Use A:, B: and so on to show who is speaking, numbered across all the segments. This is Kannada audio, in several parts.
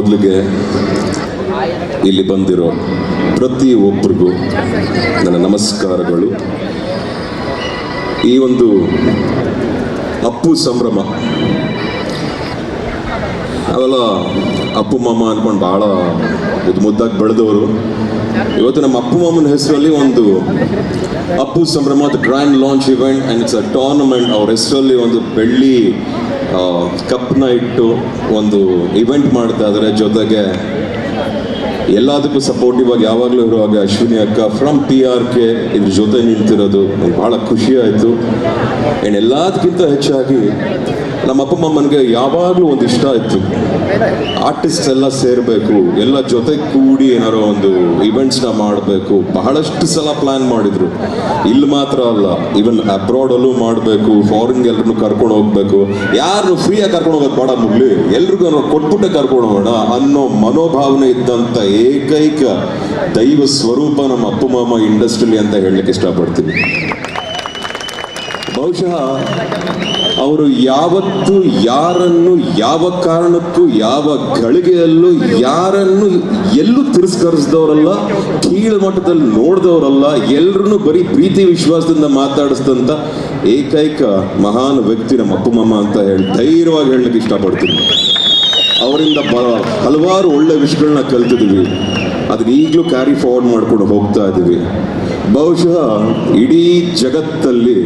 A: ಮೊದಲಿಗೆ ಇಲ್ಲಿ ಬಂದಿರೋ ಪ್ರತಿ ಒಬ್ಬರಿಗೂ ನನ್ನ ನಮಸ್ಕಾರಗಳು. ಈ ಒಂದು ಅಪ್ಪು ಸಂಭ್ರಮ. ಅವೆಲ್ಲ ಅಪ್ಪು ಮಾಮ ಅನ್ಕೊಂಡು ಭಾಳ ಮುದ್ದು ಮುದ್ದಾಗಿ ಬೆಳೆದವರು. ಇವತ್ತು ನಮ್ಮ ಅಪ್ಪು ಮಾಮನ ಹೆಸರಲ್ಲಿ ಒಂದು Appu Sambhrama the grand launch event and it's a tournament ಅವ್ರ ಹೆಸರಲ್ಲಿ ಒಂದು ಬೆಳ್ಳಿ ಕಪ್ನ ಇಟ್ಟು ಒಂದು ಇವೆಂಟ್ ಮಾಡ್ತಾ ಇದ್ದಾರೆ ಜೊತೆಗೆ ಎಲ್ಲದಕ್ಕೂ ಸಪೋರ್ಟಿವ್ ಆಗಿ ಯಾವಾಗಲೂ ಇರುವಾಗ ಅಶ್ವಿನಿ ಅಕ್ಕ ಫ್ರಮ್ ಪಿ ಆರ್ ಕೆ ಇದ್ರ ಜೊತೆ ನಿಂತಿರೋದು. ಭಾಳ ಖುಷಿ ಆಯಿತು. ಆ್ಯಂಡ್ ಎಲ್ಲದಕ್ಕಿಂತ ಹೆಚ್ಚಾಗಿ ನಮ್ಮ ಅಪ್ಪ ಅಮ್ಮನಿಗೆ ಯಾವಾಗಲೂ ಒಂದು ಇಷ್ಟ ಇತ್ತು. ಆರ್ಟಿಸ್ಟ್ ಎಲ್ಲ ಸೇರಬೇಕು, ಎಲ್ಲ ಜೊತೆ ಕೂಡಿ ಏನಾರೋ ಒಂದು ಇವೆಂಟ್ಸ್ನ ಮಾಡಬೇಕು, ಬಹಳಷ್ಟು ಸಲ ಪ್ಲ್ಯಾನ್ ಮಾಡಿದ್ರು. ಇಲ್ಲಿ ಮಾತ್ರ ಅಲ್ಲ ಈವನ್ ಅಬ್ರಾಡಲ್ಲೂ ಮಾಡಬೇಕು ಫಾರಿನ್ ಎಲ್ಲರನ್ನು ಕರ್ಕೊಂಡು ಹೋಗ್ಬೇಕು. ಯಾರು ಫ್ರೀಯಾಗಿ ಕರ್ಕೊಂಡು ಹೋಗೋದು ಬೇಡ ಮುಗ್ಲಿ, ಎಲ್ರಿಗೂ ಕೊಟ್ಬಿಟ್ಟೆ ಕರ್ಕೊಂಡು ಹೋಗೋಣ ಅನ್ನೋ ಮನೋಭಾವನೆ ಇದ್ದಂಥ ಏಕೈಕ ದೈವ ಸ್ವರೂಪ ನಮ್ಮ ಅಪ್ಪ ಮಾಮ ಇಂಡಸ್ಟ್ರಿಲಿ ಅಂತ ಹೇಳಲಿಕ್ಕೆ ಇಷ್ಟಪಡ್ತೀನಿ. ಬಹುಶಃ ಅವರು ಯಾವತ್ತು ಯಾರನ್ನು ಯಾವ ಕಾರಣಕ್ಕೂ ಯಾವ ಗಳಿಗೆಯಲ್ಲೂ ಯಾರನ್ನು ಎಲ್ಲೂ ತಿರಸ್ಕರಿಸಿದವರಲ್ಲ, ಕೀಳು ಮಟ್ಟದಲ್ಲಿ ನೋಡಿದವರಲ್ಲ ಎಲ್ಲರನ್ನು ಬರೀ ಪ್ರೀತಿ ವಿಶ್ವಾಸದಿಂದ ಮಾತಾಡಿಸಿದಂಥ ಏಕೈಕ ಮಹಾನ್ ವ್ಯಕ್ತಿ ನಮ್ಮ ಅಪ್ಪು ಮಾಮ ಅಂತ ಹೇಳಿ ಧೈರ್ಯವಾಗಿ ಹೇಳಲಿಕ್ಕೆ ಇಷ್ಟಪಡ್ತೀನಿ. ಅವರಿಂದ ಹಲವಾರು ಒಳ್ಳೆ ವಿಷಯಗಳನ್ನ ಕಲ್ತಿದ್ದೀವಿ. ಅದನ್ನ ಈಗಲೂ ಕ್ಯಾರಿ ಫಾರ್ವರ್ಡ್ ಮಾಡ್ಕೊಂಡು ಹೋಗ್ತಾ ಇದ್ದೀವಿ ಬಹುಶಃ ಇಡೀ ಜಗತ್ತಲ್ಲಿ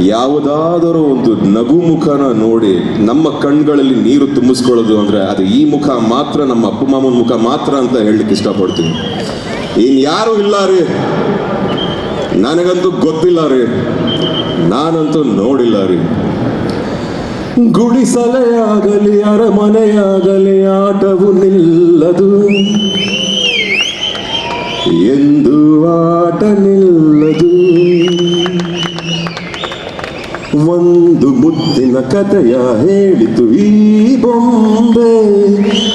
A: ಯಾವುದಾದರೂ ಒಂದು ನಗು ಮುಖನ ನೋಡಿ ನಮ್ಮ ಕಣ್ಗಳಲ್ಲಿ ನೀರು ತುಂಬಿಸ್ಕೊಳ್ಳೋದು ಅಂದರೆ ಅದು ಈ ಮುಖ ಮಾತ್ರ, ನಮ್ಮ ಅಪ್ಪ ಮಾಮನ ಮುಖ ಮಾತ್ರ ಅಂತ ಹೇಳಲಿಕ್ಕೆ ಇಷ್ಟಪಡ್ತೀನಿ. ಇನ್ನು ಯಾರು ಇಲ್ಲ ರೀ. ನನಗಂತೂ ಗೊತ್ತಿಲ್ಲ ರೀ. ನಾನಂತೂ ನೋಡಿಲ್ಲ ರೀ. ಗುಡಿಸಲೆಯಾಗಲಿ, ಅರಮನೆಯಾಗಲಿ, ಆಟವು ನಿಲ್ಲದು. ಎಂದು ಆಟ ನಿಲ್ಲದು. ಒಂದು ಮುದ್ದಿನ ಕಥೆಯ ಹೇಳಿತು ಈ ಬೊಂಬೆ.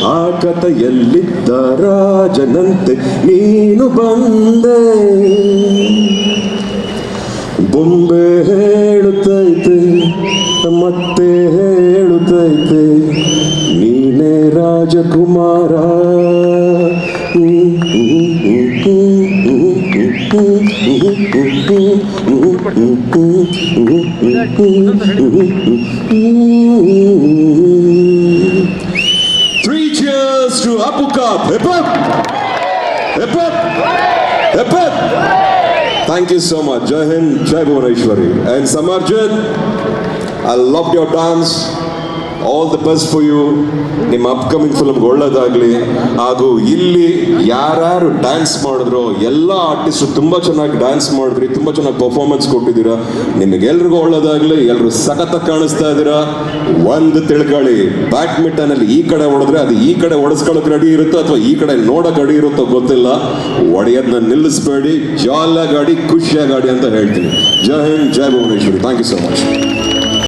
A: ಆ ಕಥೆಯಲ್ಲಿದ್ದ ರಾಜನಂತೆ ನೀನು ಬಂದೆ. ಬೊಂಬೆ ಹೇಳುತ್ತೈತೆ, ಮತ್ತೆ ಹೇಳುತ್ತೈತೆ, ನೀನೇ ರಾಜಕುಮಾರ. Three cheers to Apu Cup. Hip hop! Hip hop! Hip hop! Thank you so much. Jai Hind, Jai Bhuvaneshwari. And Samarjit, I loved your dance. All the best for you ನಿಮ್ಮ ಅಪ್ಕಮಿಂಗ್ ಫಿಲ್ಮ್ಗೆ ಒಳ್ಳೇದಾಗಲಿ. ಹಾಗೂ ಇಲ್ಲಿ ಯಾರ್ಯಾರು ಡ್ಯಾನ್ಸ್ ಮಾಡಿದ್ರು, ಎಲ್ಲ ಆರ್ಟಿಸ್ಟು ತುಂಬ ಚೆನ್ನಾಗಿ ಡ್ಯಾನ್ಸ್ ಮಾಡಿದ್ರಿ, ತುಂಬ ಚೆನ್ನಾಗಿ ಪರ್ಫಾರ್ಮೆನ್ಸ್ ಕೊಟ್ಟಿದ್ದೀರಾ. ನಿಮಗೆಲ್ರಿಗೂ ಒಳ್ಳೇದಾಗಲಿ. ಎಲ್ಲರೂ ಸಖತ್ತ ಕಾಣಿಸ್ತಾ ಇದ್ದೀರಾ. ಒಂದು ತಿಳ್ಕೊಳ್ಳಿ. ಬ್ಯಾಡ್ಮಿಂಟನ್ ಅಲ್ಲಿ ಈ ಕಡೆ ಹೊಡೆದ್ರೆ ಅದು ಈ ಕಡೆ ಹೊಡೆಸ್ಕೊಳಕ್ ರೆಡಿ ಇರುತ್ತೋ ಅಥವಾ ಈ ಕಡೆ ನೋಡೋಕೆ ರೆಡಿ ಇರುತ್ತೋ ಗೊತ್ತಿಲ್ಲ. ಒಡೆಯೋದನ್ನ ನಿಲ್ಲಿಸ್ಬೇಡಿ. ಜಾಲ ಗಾಡಿ ಖುಷಿಯಾಗಿ ಗಾಡಿ ಅಂತ ಹೇಳ್ತೀನಿ. ಜೈ ಹಿಂದ್, ಜೈ Bhuvaneshwari. Thank you so much